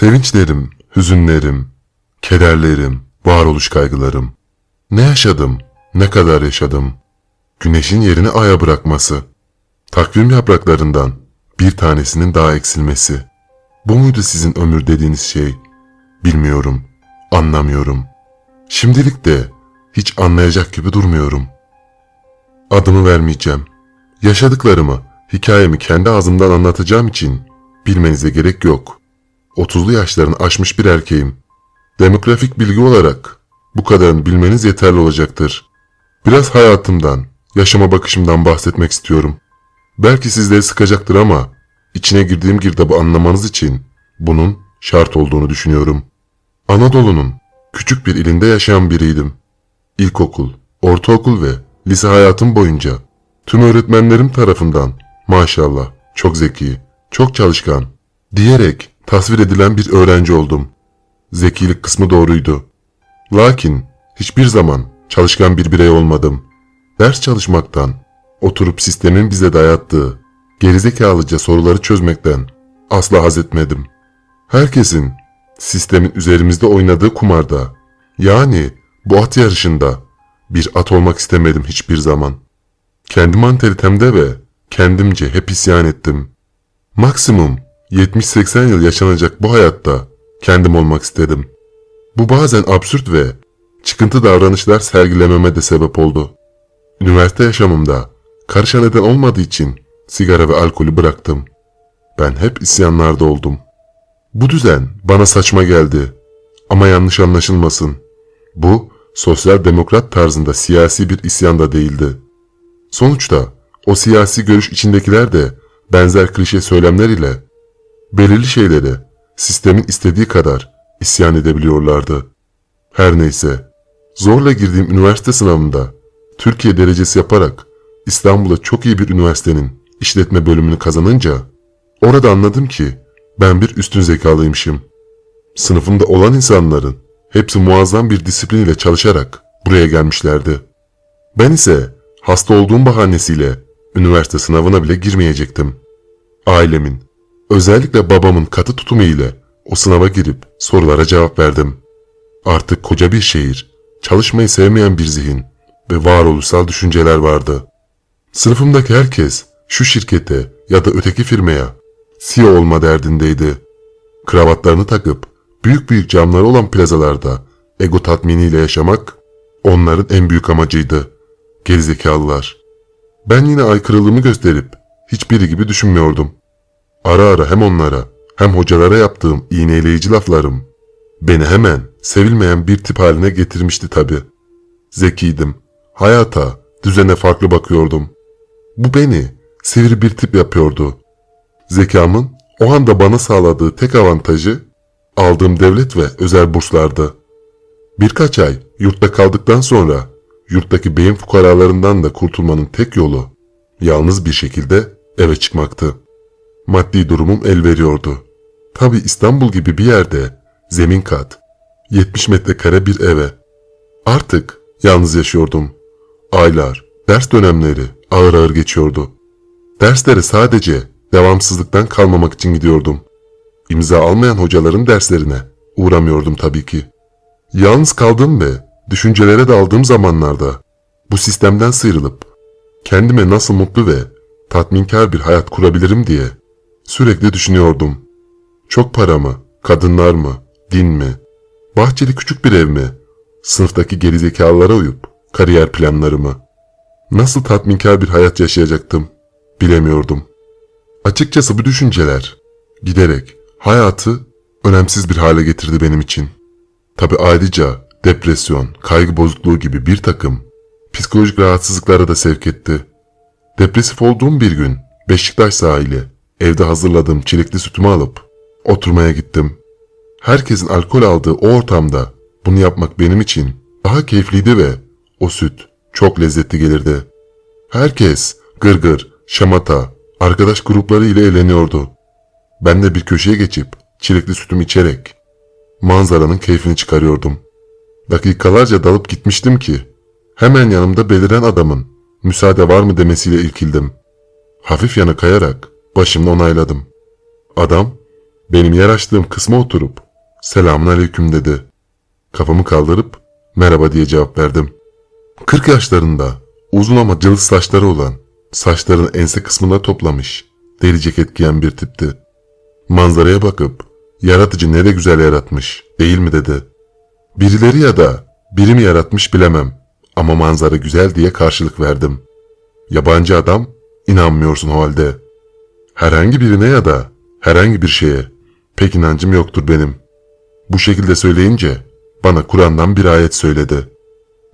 Sevinçlerim, hüzünlerim, kederlerim, varoluş kaygılarım. Ne yaşadım, ne kadar yaşadım. Güneşin yerini aya bırakması. Takvim yapraklarından bir tanesinin daha eksilmesi. Bu muydu sizin ömür dediğiniz şey? Bilmiyorum, anlamıyorum. Şimdilik de hiç anlayacak gibi durmuyorum. Adımı vermeyeceğim. Yaşadıklarımı, hikayemi kendi ağzımdan anlatacağım için bilmenize gerek yok. 30'lu yaşlarını aşmış bir erkeğim. Demografik bilgi olarak bu kadarını bilmeniz yeterli olacaktır. Biraz hayatımdan, yaşama bakışımdan bahsetmek istiyorum. Belki sizleri sıkacaktır ama içine girdiğim girdabı anlamanız için bunun şart olduğunu düşünüyorum. Anadolu'nun küçük bir ilinde yaşayan biriydim. İlkokul, ortaokul ve lise hayatım boyunca tüm öğretmenlerim tarafından maşallah çok zeki, çok çalışkan diyerek tasvir edilen bir öğrenci oldum. Zekilik kısmı doğruydu. Lakin hiçbir zaman çalışkan bir birey olmadım. Ders çalışmaktan, oturup sistemin bize dayattığı gerizekalıca soruları çözmekten asla haz etmedim. Herkesin sistemin üzerimizde oynadığı kumarda, yani bu at yarışında bir at olmak istemedim hiçbir zaman. Kendi mantalitemde ve kendimce hep isyan ettim. Maksimum 70-80 yıl yaşanacak bu hayatta kendim olmak istedim. Bu bazen absürt ve çıkıntı davranışlar sergilememe de sebep oldu. Üniversite yaşamımda karışa neden olmadığı için sigara ve alkolü bıraktım. Ben hep isyanlarda oldum. Bu düzen bana saçma geldi. Ama yanlış anlaşılmasın. Bu sosyal demokrat tarzında siyasi bir isyan da değildi. Sonuçta o siyasi görüş içindekiler de benzer klişe söylemler ile belirli şeyleri sistemin istediği kadar isyan edebiliyorlardı. Her neyse, zorla girdiğim üniversite sınavında Türkiye derecesi yaparak İstanbul'da çok iyi bir üniversitenin işletme bölümünü kazanınca orada anladım ki ben bir üstün zekalıymışım. Sınıfımda olan insanların hepsi muazzam bir disiplin ile çalışarak buraya gelmişlerdi. Ben ise hasta olduğum bahanesiyle üniversite sınavına bile girmeyecektim. Ailemin, özellikle babamın katı tutumu ile o sınava girip sorulara cevap verdim. Artık koca bir şehir, çalışmayı sevmeyen bir zihin ve varoluşsal düşünceler vardı. Sınıfımdaki herkes şu şirkete ya da öteki firmaya CEO olma derdindeydi. Kravatlarını takıp büyük büyük camları olan plazalarda ego tatminiyle yaşamak onların en büyük amacıydı. Gerizekalılar. Ben yine aykırılığımı gösterip hiçbiri gibi düşünmüyordum. Ara ara hem onlara hem hocalara yaptığım iğneleyici laflarım beni hemen sevilmeyen bir tip haline getirmişti tabi. Zekiydim. Hayata, düzene farklı bakıyordum. Bu beni sivri bir tip yapıyordu. Zekamın o anda bana sağladığı tek avantajı aldığım devlet ve özel burslardı. Birkaç ay yurtta kaldıktan sonra yurttaki beyin fukaralarından da kurtulmanın tek yolu yalnız bir şekilde eve çıkmaktı. Maddi durumum el veriyordu. Tabi İstanbul gibi bir yerde zemin kat, 70 metrekare bir eve. Artık yalnız yaşıyordum. Aylar, ders dönemleri ağır ağır geçiyordu. Derslere sadece devamsızlıktan kalmamak için gidiyordum. İmza almayan hocaların derslerine uğramıyordum tabii ki. Yalnız kaldığım ve düşüncelere daldığım zamanlarda bu sistemden sıyrılıp kendime nasıl mutlu ve tatminkar bir hayat kurabilirim diye sürekli düşünüyordum. Çok para mı, kadınlar mı, din mi, bahçeli küçük bir ev mi, sınıftaki gerizekalılara uyup kariyer planlarımı, nasıl tatminkar bir hayat yaşayacaktım bilemiyordum. Açıkçası bu düşünceler giderek hayatı önemsiz bir hale getirdi benim için. Tabi ayrıca depresyon, kaygı bozukluğu gibi bir takım psikolojik rahatsızlıklara da sevk etti. Depresif olduğum bir gün Beşiktaş sahili evde hazırladığım çilekli sütümü alıp oturmaya gittim. Herkesin alkol aldığı o ortamda bunu yapmak benim için daha keyifliydi ve o süt çok lezzetli gelirdi. Herkes gırgır, şamata, arkadaş grupları ile eğleniyordu. Ben de bir köşeye geçip çilekli sütümü içerek manzaranın keyfini çıkarıyordum. Dakikalarca dalıp gitmiştim ki hemen yanımda beliren adamın müsaade var mı demesiyle irkildim. Hafif yana kayarak başımla onayladım. Adam Benim yer açtığım kısma oturup selamun aleyküm dedi. Kafamı kaldırıp merhaba diye cevap verdim. 40 yaşlarında uzun ama cılız saçları olan, saçlarını ense kısmına toplamış, deri ceket giyen bir tipti. Manzaraya bakıp, yaratıcı ne de güzel yaratmış, değil mi dedi. Birileri ya da biri mi yaratmış bilemem ama manzara güzel diye karşılık verdim. Yabancı adam, inanmıyorsun o halde. Herhangi birine ya da herhangi bir şeye pek inancım yoktur benim. Bu şekilde söyleyince bana Kur'an'dan bir ayet söyledi.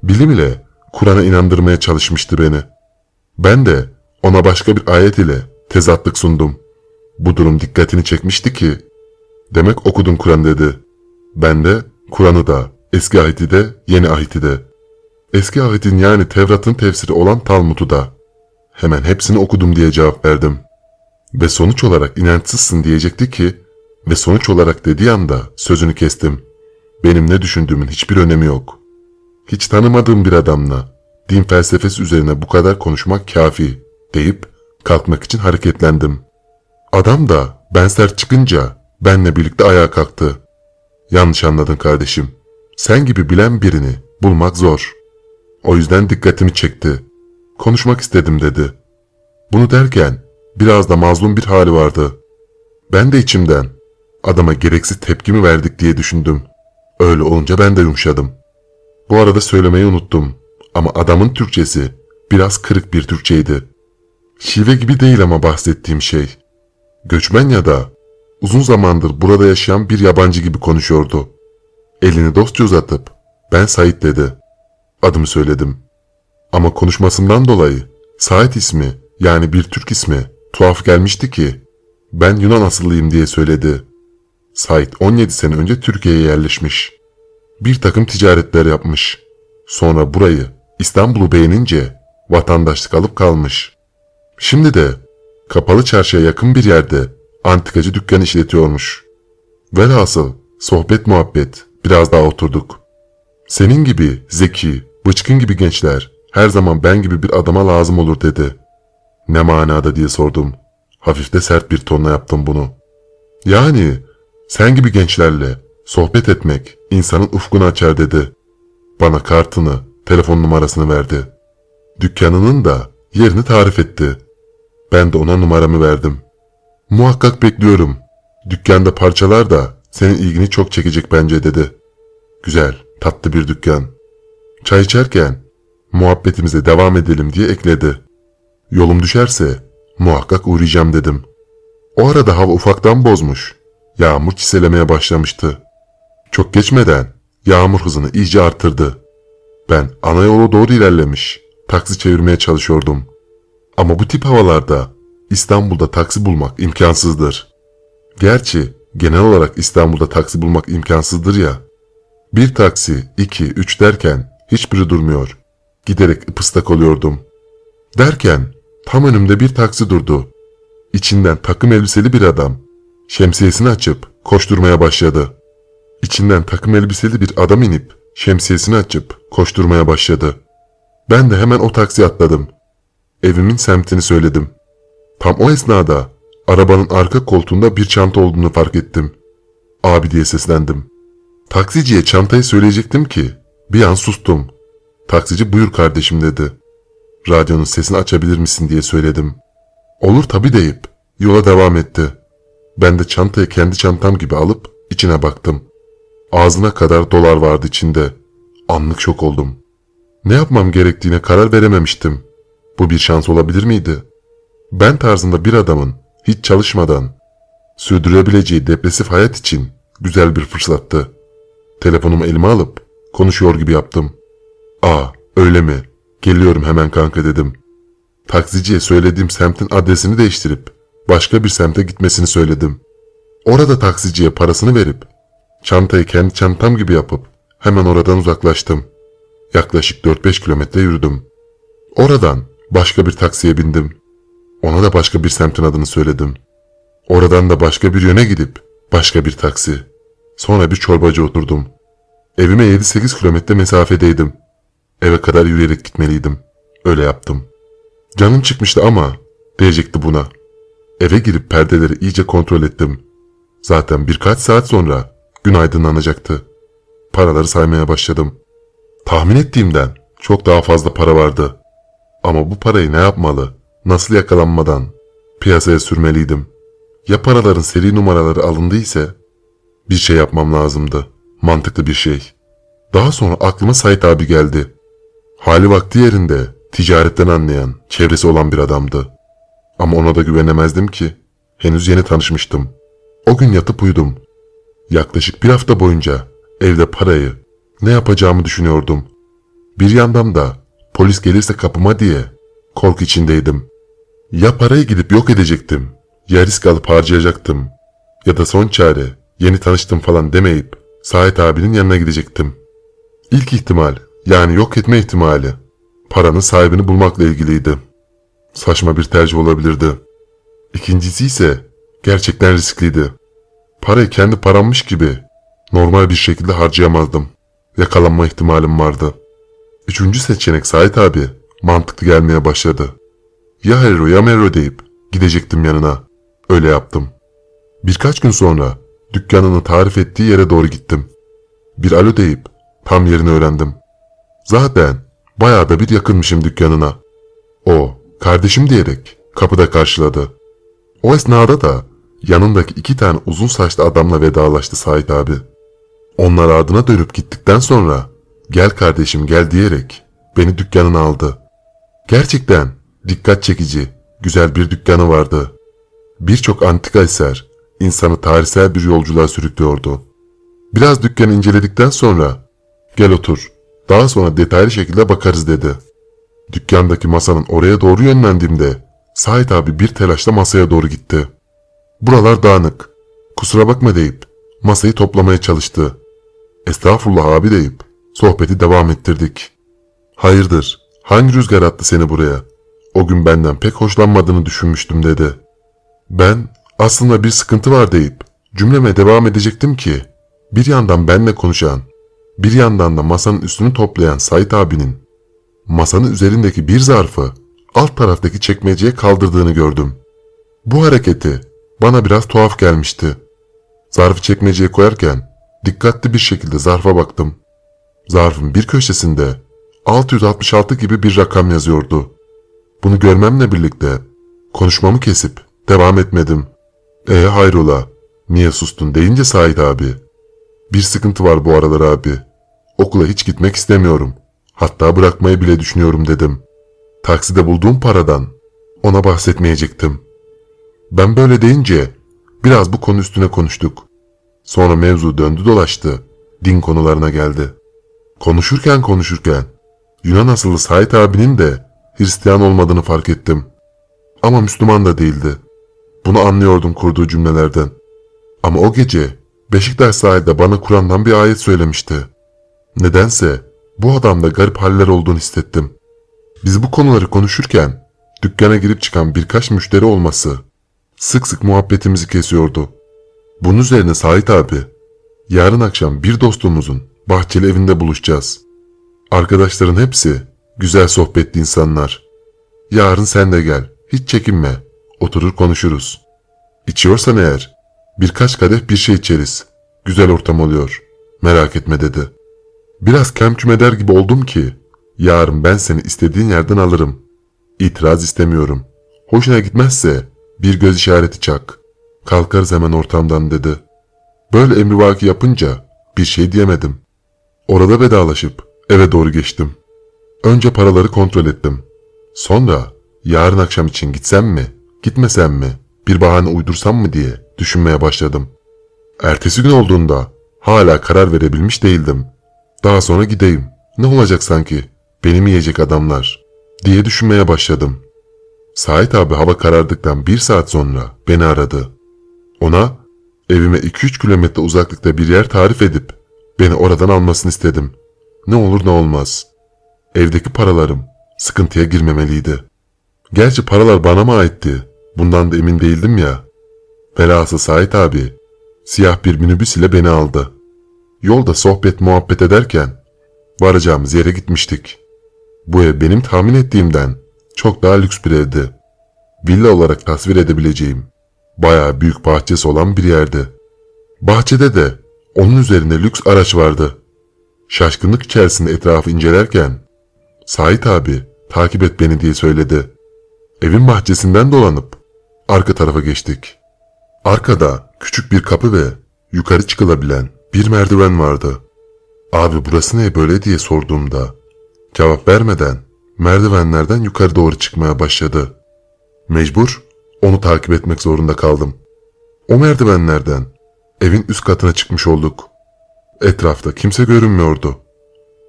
Bilim ile Kur'an'a inandırmaya çalışmıştı beni. Ben de ona başka bir ayet ile tezatlık sundum. Bu durum dikkatini çekmişti ki, demek okudun Kur'an dedi. Ben de Kur'an'ı da, eski ahiti de, yeni ahiti de. Eski ahitin yani Tevrat'ın tefsiri olan Talmud'u da. Hemen hepsini okudum diye cevap verdim. Ve sonuç olarak inançsızsın diyecekti ki, ve sonuç olarak dediği anda sözünü kestim. Benim ne düşündüğümün hiçbir önemi yok. Hiç tanımadığım bir adamla din felsefesi üzerine bu kadar konuşmak kafi deyip kalkmak için hareketlendim. Adam da ben sert çıkınca benle birlikte ayağa kalktı. Yanlış anladın kardeşim. Sen gibi bilen birini bulmak zor. O yüzden dikkatimi çekti. Konuşmak istedim dedi. Bunu derken biraz da mazlum bir hali vardı. Ben de içimden adama gereksiz tepkimi verdik diye düşündüm. Öyle olunca ben de yumuşadım. Bu arada söylemeyi unuttum. Ama adamın Türkçesi biraz kırık bir Türkçeydi. Şive gibi değil ama bahsettiğim şey. Göçmen ya da uzun zamandır burada yaşayan bir yabancı gibi konuşuyordu. Elini dostça uzatıp ben Sait dedi. Adımı söyledim. Ama konuşmasından dolayı Sait ismi yani bir Türk ismi tuhaf gelmişti ki ben Yunan asıllıyım diye söyledi. Sait 17 sene önce Türkiye'ye yerleşmiş. Bir takım ticaretler yapmış. Sonra burayı İstanbul'u beğenince vatandaşlık alıp kalmış. Şimdi de kapalı çarşıya yakın bir yerde antikacı dükkan işletiyormuş. Velhasıl sohbet muhabbet biraz daha oturduk. Senin gibi zeki, bıçkın gibi gençler her zaman ben gibi bir adama lazım olur dedi. Ne manada diye sordum. Hafif de sert bir tonla yaptım bunu. Yani sen gibi gençlerle sohbet etmek insanın ufkunu açar dedi. Bana kartını, telefon numarasını verdi. Dükkanının da yerini tarif etti. Ben de ona numaramı verdim. Muhakkak bekliyorum. Dükkanda parçalar da senin ilgini çok çekecek bence dedi. Güzel, tatlı bir dükkan. Çay içerken muhabbetimize devam edelim diye ekledi. Yolum düşerse muhakkak uğrayacağım dedim. O arada hava ufaktan bozmuş. Yağmur çiselemeye başlamıştı. Çok geçmeden yağmur hızını iyice arttırdı. Ben ana yola doğru ilerlemiş, taksi çevirmeye çalışıyordum. Ama bu tip havalarda İstanbul'da taksi bulmak imkansızdır. Gerçi genel olarak İstanbul'da taksi bulmak imkansızdır ya. Bir taksi, iki, üç derken hiçbiri durmuyor. Giderek ıpıstak oluyordum. Derken tam önümde bir taksi durdu. İçinden takım elbiseli bir adam. Şemsiyesini açıp koşturmaya başladı. İçinden takım elbiseli bir adam inip şemsiyesini açıp koşturmaya başladı. Ben de hemen o taksiye atladım. Evimin semtini söyledim. Tam o esnada arabanın arka koltuğunda bir çanta olduğunu fark ettim. Abi diye seslendim. Taksiciye çantayı söyleyecektim ki bir an sustum. Taksici buyur kardeşim dedi. Radyonun sesini açabilir misin diye söyledim. Olur tabi deyip yola devam etti. Ben de çantayı kendi çantam gibi alıp içine baktım. Ağzına kadar dolar vardı içinde. Anlık şok oldum. Ne yapmam gerektiğine karar verememiştim. Bu bir şans olabilir miydi? Ben tarzında bir adamın hiç çalışmadan sürdürebileceği depresif hayat için güzel bir fırsattı. Telefonumu elime alıp konuşuyor gibi yaptım. Aa öyle mi? Geliyorum hemen kanka dedim. Taksiciye söylediğim semtin adresini değiştirip başka bir semte gitmesini söyledim. Orada taksiciye parasını verip çantayı kendi çantam gibi yapıp hemen oradan uzaklaştım. Yaklaşık 4-5 kilometre yürüdüm. Oradan başka bir taksiye bindim. Ona da başka bir semtin adını söyledim. Oradan da başka bir yöne gidip başka bir taksi. Sonra bir çorbacı oturdum. Evime 7-8 kilometre mesafedeydim. Eve kadar yürüyerek gitmeliydim. Öyle yaptım. Canım çıkmıştı ama diyecekti buna. Eve girip perdeleri iyice kontrol ettim. Zaten birkaç saat sonra gün aydınlanacaktı. Paraları saymaya başladım. Tahmin ettiğimden çok daha fazla para vardı. Ama bu parayı ne yapmalı, nasıl yakalanmadan piyasaya sürmeliydim. Ya paraların seri numaraları alındıysa bir şey yapmam lazımdı. Mantıklı bir şey. Daha sonra aklıma Sait abi geldi. Hali vakti yerinde, ticaretten anlayan, çevresi olan bir adamdı. Ama ona da güvenemezdim ki. Henüz yeni tanışmıştım. O gün yatıp uyudum. Yaklaşık bir hafta boyunca evde parayı, ne yapacağımı düşünüyordum. Bir yandan da polis gelirse kapıma diye korku içindeydim. Ya parayı gidip yok edecektim, ya risk alıp harcayacaktım. Ya da son çare, yeni tanıştım falan demeyip Sait abinin yanına gidecektim. İlk ihtimal, yani yok etme ihtimali, paranın sahibini bulmakla ilgiliydi. Saçma bir tercih olabilirdi. İkincisi ise gerçekten riskliydi. Parayı kendi parammış gibi normal bir şekilde harcayamazdım. Yakalanma ihtimalim vardı. Üçüncü seçenek Sait abi mantıklı gelmeye başladı. Ya Hero ya Mero deyip gidecektim yanına. Öyle yaptım. Birkaç gün sonra dükkanını tarif ettiği yere doğru gittim. Bir alo deyip tam yerini öğrendim. Zaten bayağı da bir yakınmışım dükkanına. O, kardeşim diyerek kapıda karşıladı. O esnada da yanındaki iki tane uzun saçlı adamla vedalaştı Sait abi. Onlar ardına dönüp gittikten sonra gel kardeşim gel diyerek beni dükkanına aldı. Gerçekten dikkat çekici, güzel bir dükkanı vardı. Birçok antika eser insanı tarihsel bir yolculuğa sürüklüyordu. Biraz dükkanı inceledikten sonra gel otur daha sonra detaylı şekilde bakarız dedi. Dükkandaki masanın oraya doğru yönlendiğimde Sait abi bir telaşla masaya doğru gitti. Buralar dağınık. Kusura bakma deyip masayı toplamaya çalıştı. Estağfurullah abi deyip sohbeti devam ettirdik. Hayırdır? Hangi rüzgar attı seni buraya? O gün benden pek hoşlanmadığını düşünmüştüm dedi. Ben aslında bir sıkıntı var deyip cümleme devam edecektim ki bir yandan benle konuşan, bir yandan da masanın üstünü toplayan Sait abinin masanın üzerindeki bir zarfı alt taraftaki çekmeceye kaldırdığını gördüm. Bu hareketi bana biraz tuhaf gelmişti. Zarfı çekmeceye koyarken dikkatli bir şekilde zarfa baktım. Zarfın bir köşesinde 666 gibi bir rakam yazıyordu. Bunu görmemle birlikte konuşmamı kesip devam etmedim. E hayrola, niye sustun deyince Sait abi. Bir sıkıntı var bu aralar abi. Okula hiç gitmek istemiyorum. Hatta bırakmayı bile düşünüyorum dedim. Takside bulduğum paradan ona bahsetmeyecektim. Ben böyle deyince biraz bu konu üstüne konuştuk. Sonra mevzu döndü dolaştı. Din konularına geldi. Konuşurken konuşurken Yunan asıllı Sait abinin de Hristiyan olmadığını fark ettim. Ama Müslüman da değildi. Bunu anlıyordum kurduğu cümlelerden. Ama o gece Beşiktaş sahilde bana Kur'an'dan bir ayet söylemişti. Nedense bu adamda garip haller olduğunu hissettim. Biz bu konuları konuşurken dükkana girip çıkan birkaç müşteri olması sık sık muhabbetimizi kesiyordu. Bunun üzerine Sait abi, yarın akşam bir dostumuzun bahçeli evinde buluşacağız. Arkadaşların hepsi güzel sohbetli insanlar. Yarın sen de gel, hiç çekinme, oturur konuşuruz. İçiyorsan eğer, birkaç kadeh bir şey içeriz. Güzel ortam oluyor, merak etme dedi. Biraz kem eder gibi oldum ki, yarın ben seni istediğin yerden alırım. İtiraz istemiyorum. Hoşuna gitmezse bir göz işareti çak. Kalkarız hemen ortamdan dedi. Böyle emrivaki yapınca bir şey diyemedim. Orada vedalaşıp eve doğru geçtim. Önce paraları kontrol ettim. Sonra yarın akşam için gitsem mi, gitmesem mi, bir bahane uydursam mı diye düşünmeye başladım. Ertesi gün olduğunda hala karar verebilmiş değildim. Daha sonra gideyim. Ne olacak sanki? Benim yiyecek adamlar diye düşünmeye başladım. Sait abi hava karardıktan bir saat sonra beni aradı. Ona evime 2-3 kilometre uzaklıkta bir yer tarif edip beni oradan almasını istedim. Ne olur ne olmaz. Evdeki paralarım sıkıntıya girmemeliydi. Gerçi paralar bana mı aitti? Bundan da emin değildim ya. Velhasıl Sait abi siyah bir minibüs ile beni aldı. Yolda sohbet muhabbet ederken varacağımız yere gitmiştik. Bu ev benim tahmin ettiğimden çok daha lüks bir evdi. Villa olarak tasvir edebileceğim bayağı büyük bahçesi olan bir yerdi. Bahçede de onun üzerinde lüks araç vardı. Şaşkınlık içerisinde etrafı incelerken Sait abi takip et beni diye söyledi. Evin bahçesinden dolanıp arka tarafa geçtik. Arkada küçük bir kapı ve yukarı çıkılabilen bir merdiven vardı. Abi burası ne böyle diye sorduğumda cevap vermeden merdivenlerden yukarı doğru çıkmaya başladı. Mecbur onu takip etmek zorunda kaldım. O merdivenlerden evin üst katına çıkmış olduk. Etrafta kimse görünmüyordu.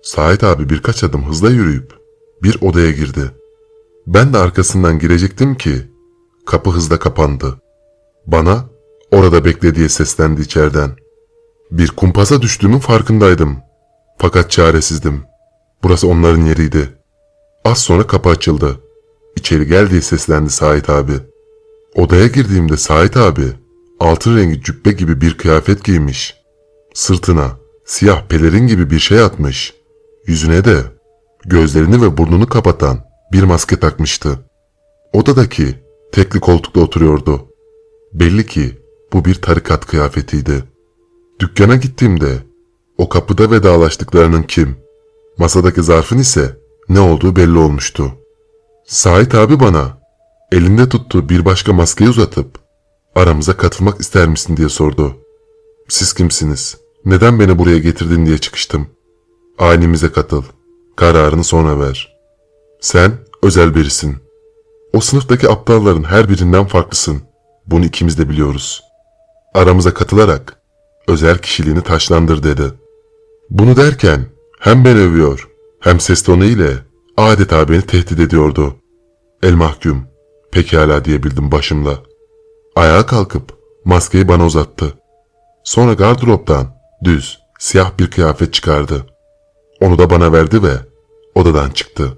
Sait abi birkaç adım hızla yürüyüp bir odaya girdi. Ben de arkasından girecektim ki kapı hızla kapandı. Bana orada bekle diye seslendi içeriden. Bir kumpasa düştüğümün farkındaydım. Fakat çaresizdim. Burası onların yeriydi. Az sonra kapı açıldı. İçeri gel diye seslendi Sait abi. Odaya girdiğimde Sait abi altın rengi cübbe gibi bir kıyafet giymiş. Sırtına siyah pelerin gibi bir şey atmış. Yüzüne de gözlerini ve burnunu kapatan bir maske takmıştı. Odadaki tekli koltukta oturuyordu. Belli ki bu bir tarikat kıyafetiydi. Dükkana gittiğimde o kapıda vedalaştıklarının kim, masadaki zarfın ise ne olduğu belli olmuştu. Sait abi bana elinde tuttuğu bir başka maskeyi uzatıp aramıza katılmak ister misin diye sordu. Siz kimsiniz? Neden beni buraya getirdin diye çıkıştım. Ailemize katıl. Kararını sonra ver. Sen özel birisin. O sınıftaki aptalların her birinden farklısın. Bunu ikimiz de biliyoruz. Aramıza katılarak özel kişiliğini taşlandır dedi. Bunu derken hem ben övüyor hem ses tonu ile adeta beni tehdit ediyordu. El mahkum. Pekala diyebildim başımla. Ayağa kalkıp maskeyi bana uzattı. Sonra gardıroptan düz, siyah bir kıyafet çıkardı. Onu da bana verdi ve odadan çıktı.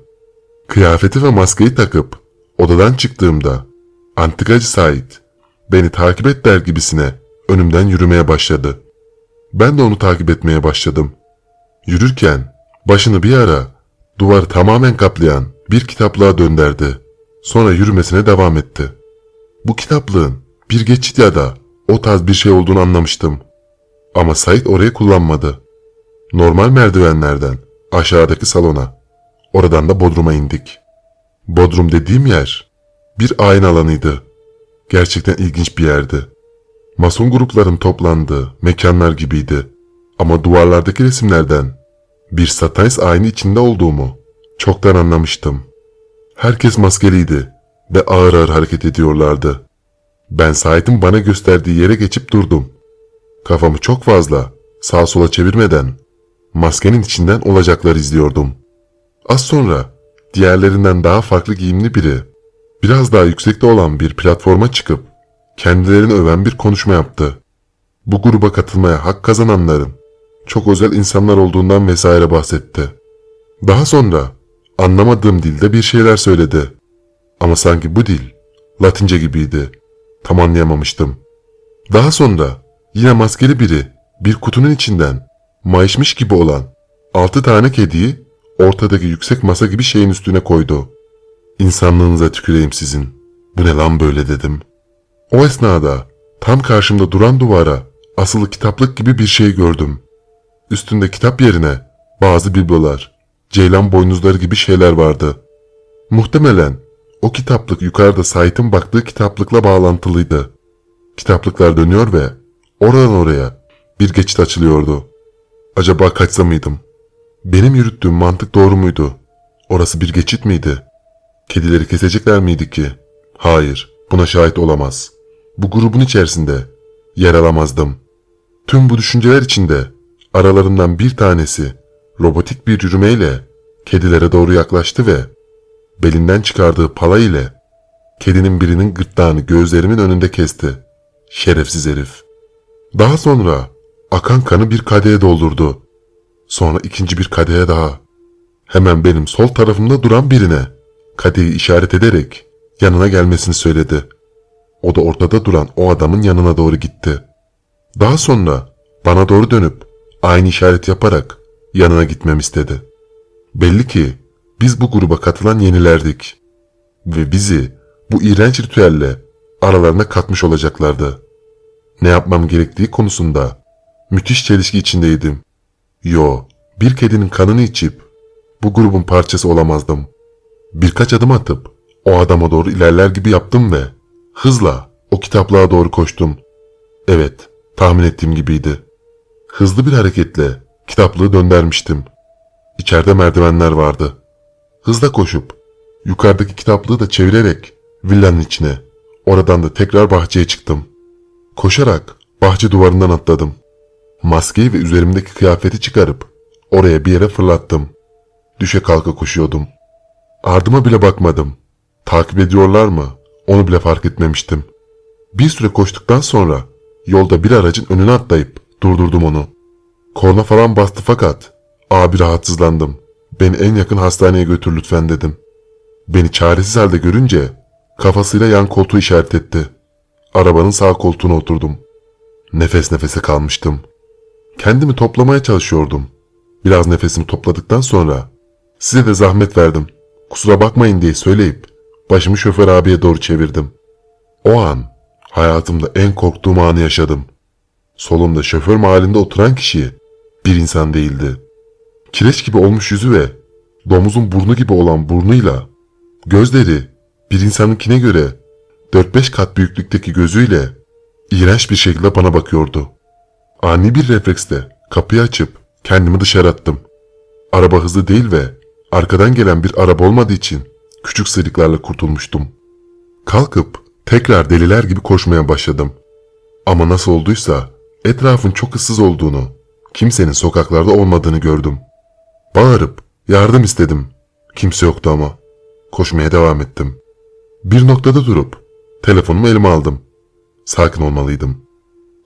Kıyafeti ve maskeyi takıp odadan çıktığımda antikacı Sait beni takip et der gibisine önümden yürümeye başladı. Ben de onu takip etmeye başladım. Yürürken başını bir ara duvarı tamamen kaplayan bir kitaplığa dönderdi. Sonra yürümesine devam etti. Bu kitaplığın bir geçit ya da o tarz bir şey olduğunu anlamıştım. Ama Sait orayı kullanmadı. Normal merdivenlerden aşağıdaki salona, oradan da Bodrum'a indik. Bodrum dediğim yer bir ayin alanıydı. Gerçekten ilginç bir yerdi. Mason grupların toplandığı mekanlar gibiydi. Ama duvarlardaki resimlerden bir satanist ayini içinde olduğumu çoktan anlamıştım. Herkes maskeliydi ve ağır ağır hareket ediyorlardı. Ben Sait'in bana gösterdiği yere geçip durdum. Kafamı çok fazla sağa sola çevirmeden maskenin içinden olacakları izliyordum. Az sonra diğerlerinden daha farklı giyimli biri biraz daha yüksekte olan bir platforma çıkıp kendilerini öven bir konuşma yaptı. Bu gruba katılmaya hak kazananların çok özel insanlar olduğundan vesaire bahsetti. Daha sonra anlamadığım dilde bir şeyler söyledi. Ama sanki bu dil Latince gibiydi. Tam anlayamamıştım. Daha sonra yine maskeli biri bir kutunun içinden mayışmış gibi olan altı tane kediyi ortadaki yüksek masa gibi şeyin üstüne koydu. İnsanlığınıza tüküreyim sizin. Bu ne lan böyle dedim. O esnada tam karşımda duran duvara asılı kitaplık gibi bir şey gördüm. Üstünde kitap yerine bazı biblolar, ceylan boynuzları gibi şeyler vardı. Muhtemelen o kitaplık yukarıda Sait'in baktığı kitaplıkla bağlantılıydı. Kitaplıklar dönüyor ve oradan oraya bir geçit açılıyordu. Acaba kaçsa mıydım? Benim yürüttüğüm mantık doğru muydu? Orası bir geçit miydi? Kedileri kesecekler miydi ki? Hayır, buna şahit olamaz. Bu grubun içerisinde yer alamazdım. Tüm bu düşünceler içinde aralarından bir tanesi robotik bir yürümeyle kedilere doğru yaklaştı ve belinden çıkardığı pala ile kedinin birinin gırtlağını gözlerimin önünde kesti. Şerefsiz herif. Daha sonra akan kanı bir kadehe doldurdu. Sonra ikinci bir kadehe daha. Hemen benim sol tarafımda duran birine kadehi işaret ederek yanına gelmesini söyledi. O da ortada duran o adamın yanına doğru gitti. Daha sonra bana doğru dönüp aynı işaret yaparak yanına gitmem istedi. Belli ki biz bu gruba katılan yenilerdik. Ve bizi bu iğrenç ritüelle aralarına katmış olacaklardı. Ne yapmam gerektiği konusunda müthiş çelişki içindeydim. Yo, bir kedinin kanını içip bu grubun parçası olamazdım. Birkaç adım atıp o adama doğru ilerler gibi yaptım ve hızla o kitaplığa doğru koştum. Evet, tahmin ettiğim gibiydi. Hızlı bir hareketle kitaplığı döndürmüştüm. İçeride merdivenler vardı. Hızla koşup yukarıdaki kitaplığı da çevirerek villanın içine, oradan da tekrar bahçeye çıktım. Koşarak bahçe duvarından atladım. Maskeyi ve üzerimdeki kıyafeti çıkarıp oraya bir yere fırlattım. Düşe kalka koşuyordum. Ardıma bile bakmadım. Takip ediyorlar mı? Onu bile fark etmemiştim. Bir süre koştuktan sonra yolda bir aracın önüne atlayıp durdurdum onu. Korna falan bastı fakat abi rahatsızlandım. Beni en yakın hastaneye götür lütfen dedim. Beni çaresiz halde görünce kafasıyla yan koltuğu işaret etti. Arabanın sağ koltuğuna oturdum. Nefes nefese kalmıştım. Kendimi toplamaya çalışıyordum. Biraz nefesimi topladıktan sonra size de zahmet verdim. Kusura bakmayın diye söyleyip başımı şoför abiye doğru çevirdim. O an hayatımda en korktuğum anı yaşadım. Solumda şoför mahallinde oturan kişi bir insan değildi. Kireç gibi olmuş yüzü ve domuzun burnu gibi olan burnuyla gözleri bir insanınkine göre 4-5 kat büyüklükteki gözüyle iğrenç bir şekilde bana bakıyordu. Ani bir refleksle kapıyı açıp kendimi dışarı attım. Araba hızlı değil ve arkadan gelen bir araba olmadığı için küçük sıyrıklarla kurtulmuştum. Kalkıp tekrar deliler gibi koşmaya başladım. Ama nasıl olduysa etrafın çok ıssız olduğunu, kimsenin sokaklarda olmadığını gördüm. Bağırıp yardım istedim. Kimse yoktu ama. Koşmaya devam ettim. Bir noktada durup telefonumu elime aldım. Sakin olmalıydım.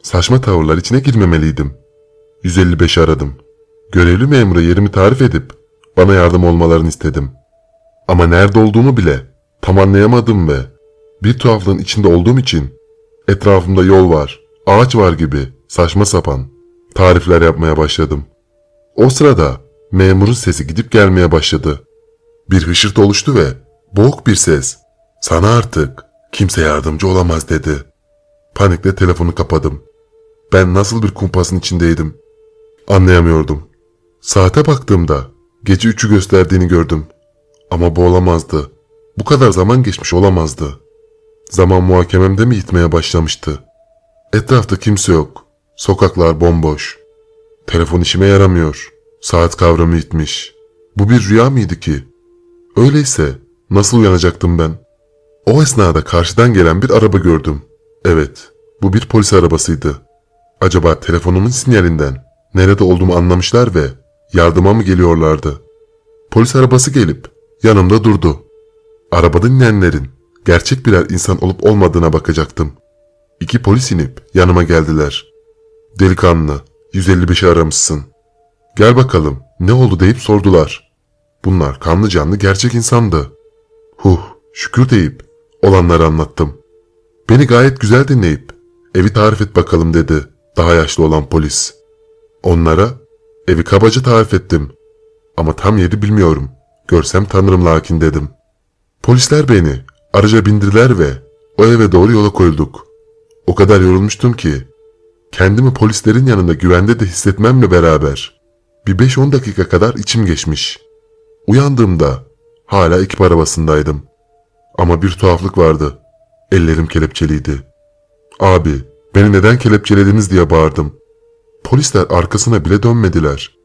Saçma tavırlar içine girmemeliydim. 155 aradım. Görevli memura yerimi tarif edip bana yardım olmalarını istedim. Ama nerede olduğumu bile tam anlayamadım ve bir tuhaflığın içinde olduğum için etrafımda yol var, ağaç var gibi saçma sapan tarifler yapmaya başladım. O sırada memurun sesi gidip gelmeye başladı. Bir hışırtı oluştu ve boğuk bir ses sana artık kimse yardımcı olamaz dedi. Panikle telefonu kapadım. Ben nasıl bir kumpasın içindeydim. Anlayamıyordum. Saate baktığımda gece üçü gösterdiğini gördüm. Ama bu olamazdı. Bu kadar zaman geçmiş olamazdı. Zaman muhakememde mi gitmeye başlamıştı? Etrafta kimse yok. Sokaklar bomboş. Telefon işime yaramıyor. Saat kavramı gitmiş. Bu bir rüya mıydı ki? Öyleyse nasıl uyanacaktım ben? O esnada karşıdan gelen bir araba gördüm. Evet, bu bir polis arabasıydı. Acaba telefonumun sinyalinden nerede olduğumu anlamışlar ve yardıma mı geliyorlardı? Polis arabası gelip yanımda durdu. Arabada inenlerin gerçek birer insan olup olmadığına bakacaktım. İki polis inip yanıma geldiler. Delikanlı, 155'i aramışsın. Gel bakalım, ne oldu deyip sordular. Bunlar kanlı canlı gerçek insandı. Huh, şükür deyip olanları anlattım. Beni gayet güzel dinleyip evi tarif et bakalım dedi daha yaşlı olan polis. Onlara evi kabaca tarif ettim. Ama tam yeri bilmiyorum. Görsem tanırım lakin dedim. Polisler beni araca bindirdiler ve o eve doğru yola koyulduk. O kadar yorulmuştum ki kendimi polislerin yanında güvende de hissetmemle beraber bir 5-10 dakika kadar içim geçmiş. Uyandığımda hala ekip arabasındaydım. Ama bir tuhaflık vardı. Ellerim kelepçeliydi. Abi, beni neden kelepçelediniz diye bağırdım. Polisler arkasına bile dönmediler.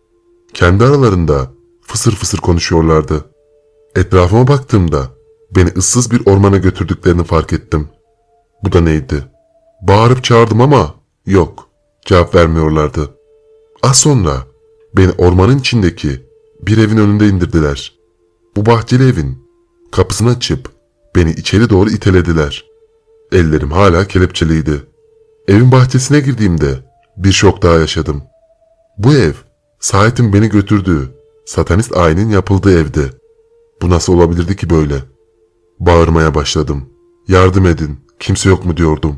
Kendi aralarında fısır fısır konuşuyorlardı. Etrafıma baktığımda beni ıssız bir ormana götürdüklerini fark ettim. Bu da neydi? Bağırıp çağırdım ama yok, cevap vermiyorlardı. Az sonra beni ormanın içindeki bir evin önünde indirdiler. Bu bahçeli evin kapısını açıp beni içeri doğru itelediler. Ellerim hala kelepçeliydi. Evin bahçesine girdiğimde bir şok daha yaşadım. Bu ev, Sait'in beni götürdüğü, satanist ayinin yapıldığı evdi. Bu nasıl olabilirdi ki böyle? Bağırmaya başladım. Yardım edin, kimse yok mu diyordum.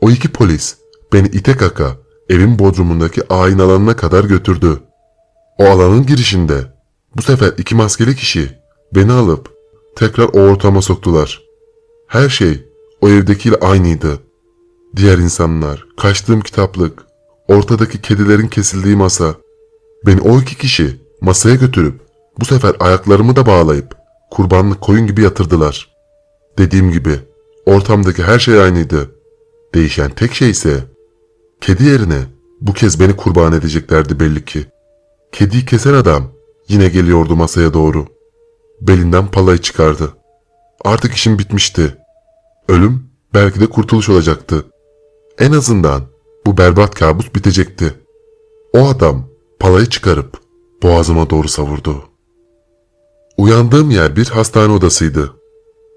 O iki polis beni ite kaka evin bodrumundaki ayin alanına kadar götürdü. O alanın girişinde bu sefer iki maskeli kişi beni alıp tekrar o ortama soktular. Her şey o evdekiyle aynıydı. Diğer insanlar, kaçtığım kitaplık, ortadaki kedilerin kesildiği masa. Beni o iki kişi masaya götürüp bu sefer ayaklarımı da bağlayıp kurbanlık koyun gibi yatırdılar. Dediğim gibi ortamdaki her şey aynıydı. Değişen tek şey ise kedi yerine bu kez beni kurban edeceklerdi belli ki. Kediyi kesen adam yine geliyordu masaya doğru. Belinden palayı çıkardı. Artık işim bitmişti. Ölüm belki de kurtuluş olacaktı. En azından bu berbat kabus bitecekti. O adam palayı çıkarıp boğazıma doğru savurdu. Uyandığım yer bir hastane odasıydı.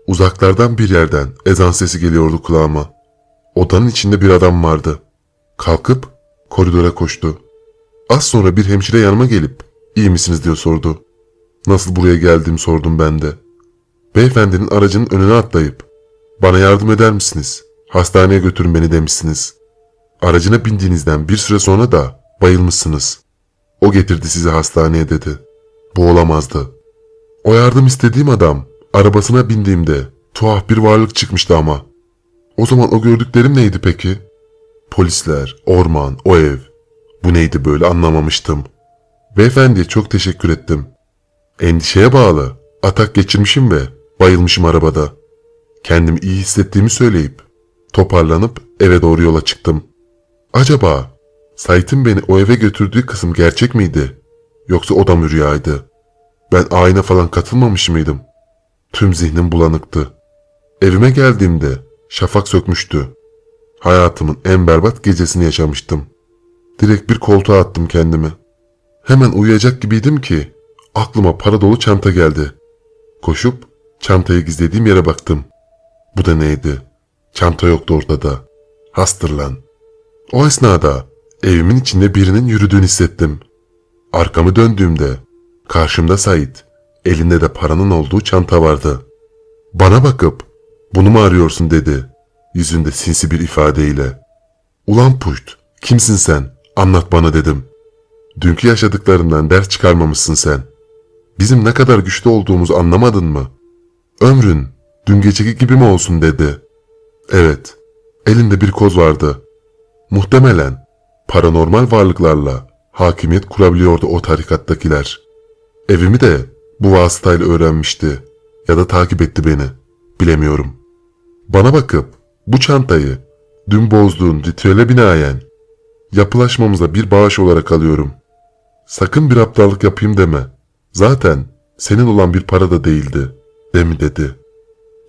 Uzaklardan bir yerden ezan sesi geliyordu kulağıma. Odanın içinde bir adam vardı. Kalkıp koridora koştu. Az sonra bir hemşire yanıma gelip iyi misiniz diye sordu. Nasıl buraya geldiğimi sordum ben de. Beyefendinin aracının önüne atlayıp bana yardım eder misiniz? Hastaneye götürün beni demişsiniz. Aracına bindiğinizden bir süre sonra da bayılmışsınız. O getirdi sizi hastaneye dedi. Bu olamazdı. O yardım istediğim adam arabasına bindiğimde tuhaf bir varlık çıkmıştı ama. O zaman o gördüklerim neydi peki? Polisler, orman, o ev. Bu neydi böyle anlamamıştım. Beyefendiye çok teşekkür ettim. Endişeye bağlı. Atak geçirmişim ve bayılmışım arabada. Kendimi iyi hissettiğimi söyleyip toparlanıp eve doğru yola çıktım. Acaba Sait'in beni o eve götürdüğü kısım gerçek miydi? Yoksa o da mı rüyaydı? Ben ayna falan katılmamış mıydım? Tüm zihnim bulanıktı. Evime geldiğimde şafak sökmüştü. Hayatımın en berbat gecesini yaşamıştım. Direkt bir koltuğa attım kendimi. Hemen uyuyacak gibiydim ki aklıma para dolu çanta geldi. Koşup çantayı gizlediğim yere baktım. Bu da neydi? Çanta yoktu ortada. Hastır lan. O esnada evimin içinde birinin yürüdüğünü hissettim. Arkamı döndüğümde karşımda Sait, elinde de paranın olduğu çanta vardı. Bana bakıp bunu mu arıyorsun dedi. Yüzünde sinsi bir ifadeyle. Ulan puşt, kimsin sen? Anlat bana dedim. Dünkü yaşadıklarından ders çıkarmamışsın sen. Bizim ne kadar güçlü olduğumuzu anlamadın mı? Ömrün dün geceki gibi mi olsun dedi. Evet, elinde bir koz vardı. Muhtemelen paranormal varlıklarla hakimiyet kurabiliyordu o tarikattakiler. Evimi de bu vasıtayla öğrenmişti ya da takip etti beni. Bilemiyorum. Bana bakıp bu çantayı dün bozduğun ritüele binaen yapılaşmamıza bir bağış olarak alıyorum. Sakın bir aptallık yapayım deme. Zaten senin olan bir para da değildi. Demi dedi.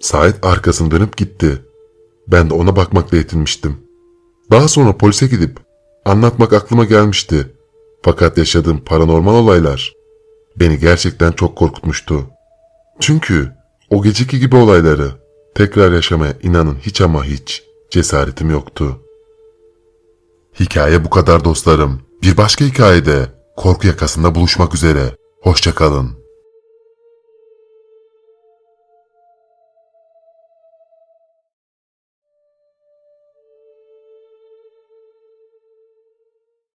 Sait arkasını dönüp gitti. Ben de ona bakmakla yetinmiştim. Daha sonra polise gidip anlatmak aklıma gelmişti. Fakat yaşadığım paranormal olaylar beni gerçekten çok korkutmuştu. Çünkü o geceki gibi olayları tekrar yaşamaya inanın hiç ama hiç cesaretim yoktu. Hikaye bu kadar dostlarım. Bir başka hikayede korku yakasında buluşmak üzere. Hoşçakalın.